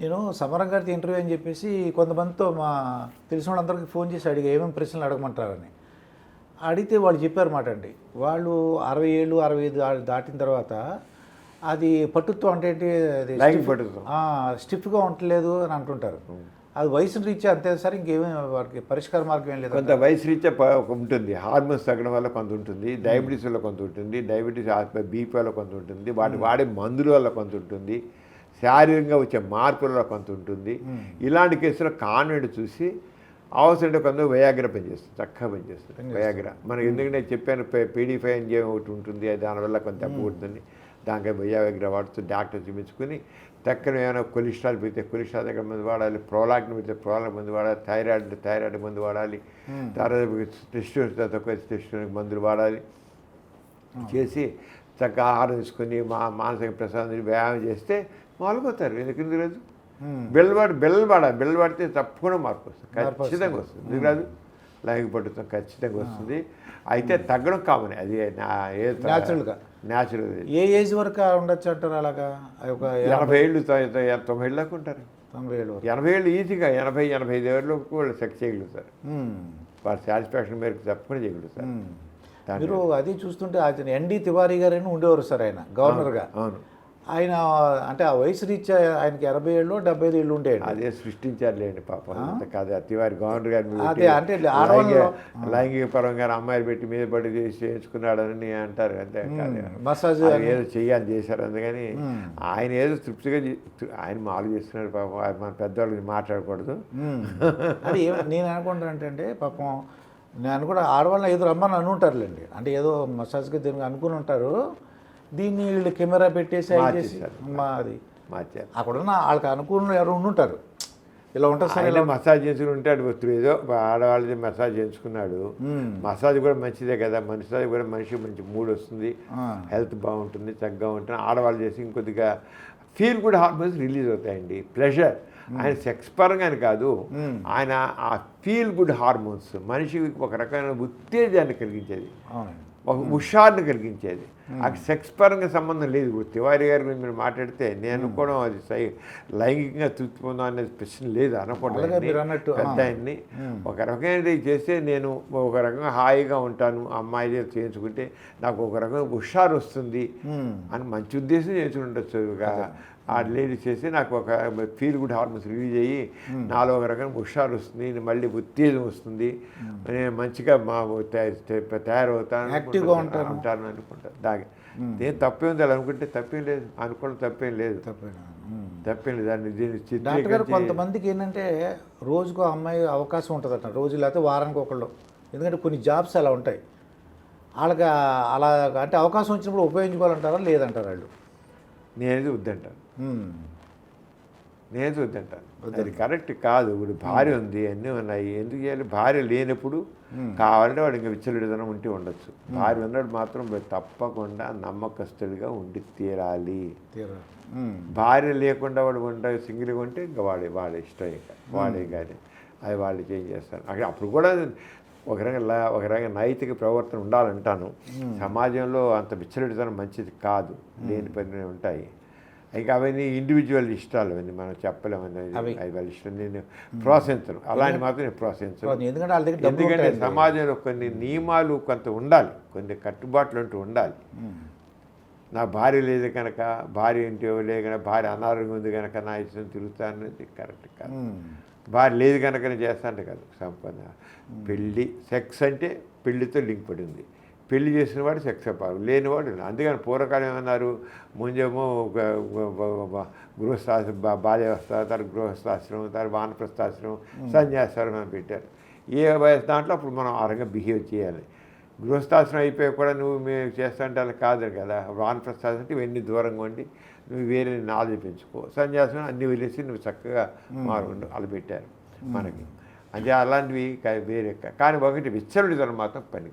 నేను సమరం గారితో ఇంటర్వ్యూ అని చెప్పేసి కొంతమందితో మా తెలిసిన వాళ్ళందరికీ ఫోన్ చేసి అడిగా ఏమేమి ప్రశ్నలు అడగమంటారని? అడిగితే వాళ్ళు చెప్పారన్నమాట అండి. వాళ్ళు అరవై ఏళ్ళు అరవై ఐదు దాటిన తర్వాత అది పట్టుత్వం అంటే అది. స్టిఫ్గా ఉండలేదు అని అంటుంటారు. అది వయసును రీత్యా అంతే సార్ ఇంకేమీ వారికి పరిష్కార మార్గం ఏం లేదు కొంత వయసు రీత్యా ఉంటుంది. హార్మోన్స్ తగ్గడం వల్ల కొంత ఉంటుంది. డయాబెటీస్ వల్ల కొంత ఉంటుంది. డయాబెటీస్ బీపీ వల్ల కొంత ఉంటుంది. వాటి వాడే మందుల వల్ల కొంత ఉంటుంది. శారీరకంగా వచ్చే మార్పుల వల్ల కొంత ఉంటుంది. ఇలాంటి కేసులో కాన్వెంట్ చూసి అవసరం కొంత వయాగ్ర పనిచేస్తుంది చక్కగా పనిచేస్తుంది వయాగ్ర. మనకి ఎందుకంటే చెప్పాను పీడీ ఫైవ్ ఎంజిఎం ఒకటి ఉంటుంది దానివల్ల కొంత తక్కువ ఉంటుంది దానికై వయాగ్ర వాడుతూ డాక్టర్ చూపించుకుని తక్కన ఏమైనా కొలెస్ట్రాల్ పెడితే కొలెస్ట్రాల్ దగ్గర మందు వాడాలి ప్రోలాక్ని పెడితే ప్రోలాక్ మందు వాడాలి థైరాయిడ్ అంటే థైరాయిడ్ మందు వాడాలి తర్వాత టెస్టోస్ తక్కువ టెస్టోస్ మందులు వాడాలి. చేసి చక్కగా ఆహారం తీసుకొని మా మానసిక ప్రశాంతి వ్యాయామం చేస్తే మాలుకోతారు ఎందుకు లేదు బెల్లవాడు బెల్లలు వాడాలి బెల్లలు వాడితే తప్పకుండా మార్పు వస్తుంది. ఖచ్చితంగా వస్తుంది. ఎందుకు రాదు లైంగిక పట్టుతో ఖచ్చితంగా వస్తుంది. అయితే తగ్గడం కామన్. అది నా ఏ Naturalగా. న్యాచురల్ ఏ ఏజ్ వరకు ఉండొచ్చు అంటారు అలాగా? ఒక ఎనభై ఏళ్ళు తొంభై ఏళ్ళు దాకా ఉంటారు. తొంభై ఏళ్ళు ఎనభై ఏళ్ళు ఈజీగా ఎనభై ఎనభై ఐదు ఏళ్ళకు వాళ్ళు సెక్స్ చేయగలుగుతారు. వారి సాటిస్ఫాక్షన్ మేరకు తప్పకుండా చేయగలుగుతారు. మీరు అది చూస్తుంటే అతను ఎన్డి తివారీ గారని ఉండేవారు సార్ ఆయన గవర్నర్గా అవును. ఆయన అంటే ఆ వయసు రీత్యా ఆయనకి ఎనభై ఏళ్ళు డెబ్బై ఐదు ఏళ్ళు ఉండేయండి. అదే సృష్టించారులేండి పాపం కాదు. అతివారి గవర్నర్ గారిని అదే, అంటే లైంగిక- పరంగా అమ్మాయిలు పెట్టి మీద పడి చేసి చేయించుకున్నాడని అంటారు. అంతే మసాజ్ ఏదో చెయ్యాలి చేశారు అందుకని ఆయన ఏదో తృప్తిగా ఆయన మాలు చేస్తున్నాడు పాపం. ఆయన మన పెద్దవాళ్ళకి మాట్లాడకూడదు. అది నేను అనుకుంటాను అంటే పాపం నేను కూడా ఆడవాళ్ళని ఏదో రమ్మని అనుంటారులేండి. అంటే ఏదో మసాజ్కి దీనికి అనుకుని ఉంటారు. దీన్ని వీళ్ళు కెమెరా పెట్టేసి అవి చేసి మార్చేశారు. మా అది మార్చారు అక్కడ ఉన్న వాళ్ళకి అనుకున్న ఎవరు ఉండుంటారు. ఇలా ఉంటుంది సార్ మసాజ్ చేసుకుని ఉంటాడు వస్తువు ఏదో ఆడవాళ్ళది మసాజ్ చేయించుకున్నాడు మ్మ్. మసాజ్ కూడా మంచిదే కదా మసాజ్ కూడా మనిషి మంచి మూడ్ వస్తుంది. హెల్త్ బాగుంటుంది చక్కగా ఉంటుంది. ఆడవాళ్ళు చేసి ఇంకొద్దిగా ఫీల్ గుడ్ హార్మోన్స్ రిలీజ్ అవుతాయండి. ప్లెజర్ ఆయన సెక్స్ పరంగా అని కాదు ఆయన ఆ ఫీల్ గుడ్ హార్మోన్స్ మనిషికి ఒక రకమైన ఉత్తేజాన్ని కలిగించేది. ఒక హుషారుని కలిగించేది. ఆ సెక్స్ పరంగా సంబంధం లేదు. తివారి గారి గురించి మీరు మాట్లాడితే నేను అనుకోవడం అది సై లైంగికంగా తృప్తి పొందాం అనేది ప్రశ్న లేదు ఆ. పెద్ద ఆయన్ని. ఒక రకమైనది చేస్తే నేను ఒక రకంగా హాయిగా ఉంటాను అమ్మాయి చేత చేయించుకుంటే నాకు ఒక రకమైన హుషారు వస్తుంది. అని మంచి ఉద్దేశం చేసి ఉండొచ్చు ఆ లేడీ చేసి నాకు ఒక ఫీల్ గుడ్ హార్మోన్స్ రిలీజ్ అయ్యి నాలో ఒక రకమైన హుషారు వస్తుంది మళ్ళీ ఉత్తేజం వస్తుంది. నేను మంచిగా మా తయ- తయ- తయారవుతాను యాక్టివ్గా అనుకుంటాను. ఉంటాను. అనుకుంటాను దాని నేను తప్పేం లేదు అనుకుంటే తప్పేం లేదు. అనుకోవడం తప్పేం లేదు. తప్పేం లేదు. దాన్ని దీన్ని డాక్టర్ గారు కొంతమందికి ఏంటంటే రోజుకు అమ్మాయి అవకాశం ఉంటుందట. రోజు లేకపోతే వారానికి ఒకళ్ళు. ఎందుకంటే కొన్ని జాబ్స్ అలా ఉంటాయి. వాళ్ళకి అలా అంటే అవకాశం వచ్చినప్పుడు ఉపయోగించుకోవాలంటారా? లేదంటారా వాళ్ళు? నేనేది వద్దంటాను. నేనేది వద్దంటాను. అది కరెక్ట్ కాదు. ఇప్పుడు భార్య ఉంది అన్నీ ఉన్నాయి. ఎందుకు చేయాలి? భార్య లేనప్పుడు కావాలంటే వాడు ఇంకా విచ్చలవిడితనం ఉంటే ఉండొచ్చు. భార్య ఉన్నప్పుడు మాత్రం తప్పకుండా నమ్మకస్తుడిగా ఉండి తీరాలి. భార్య లేకుండా వాడు ఉండ సింగిల్గా ఉంటే ఇంకా వాడే వాడి ఇష్టం ఇంకా. వాడే కానీ అది వాళ్ళు చేంజ్ చేస్తారు. అక్కడ అప్పుడు కూడా ఒక రకంగా ఒక రకంగా నైతిక ప్రవర్తన ఉండాలంటాను. సమాజంలో అంత విచ్చలవిడితనం మంచిది కాదు. లేని పని ఉంటాయి. ఇంకా అవన్నీ ఇండివిజువల్ ఇష్టాలు అవన్నీ మనం చెప్పలేము అవి. వాళ్ళ ఇష్టం. నేను ప్రోత్సహించను. అలాంటి మాత్రం నేను ప్రోత్సహించను. ఎందుకంటే. సమాజంలో కొన్ని నియమాలు కొంత ఉండాలి. కొన్ని కట్టుబాట్లు అంటూ ఉండాలి. నా భార్య లేదు కనుక భార్య ఇంటి లేదు కనుక భార్య అనారోగ్యం ఉంది కనుక నా ఇష్టం తిరుగుతానది కరెక్ట్ కాదు. భార్య లేదు కనుక నేను చేస్తానంటే కాదు సంపద. పెళ్ళి సెక్స్ అంటే పెళ్ళితో లింక్ పడి ఉంది. పెళ్ళి చేసిన వాడు సెక్స్ అప్పారు లేనివాడు. అందుకని పూర్వకాలం ఏమన్నారు? ముందేమో బా- బాల్యవస్థ తర్వాత గృహస్థాశ్రమం తర్వాత వానప్రస్థాశ్రమం సన్యాసాశ్రమం అని పెట్టారు. ఏ వయసు దాంట్లో అప్పుడు మనం ఆ రకంగా బిహేవ్ చేయాలి. గృహస్థాశ్రమం అయిపోయి కూడా నువ్వు మేము చేస్తుంటే అలా కాదు. కదా వానప్రస్థాశ్రమం అంటే ఇవన్నీ దూరంగా ఉండి నువ్వు వేరే నాలెడ్జ్ పెంచుకో. సన్యాసం అన్ని వదిలేసి నువ్వు చక్కగా మారు అలా పెట్టారు మనకి. అంటే అలాంటివి కా- వేరే కానీ ఒకటి విచ్చలుడితనం మాత్రం పని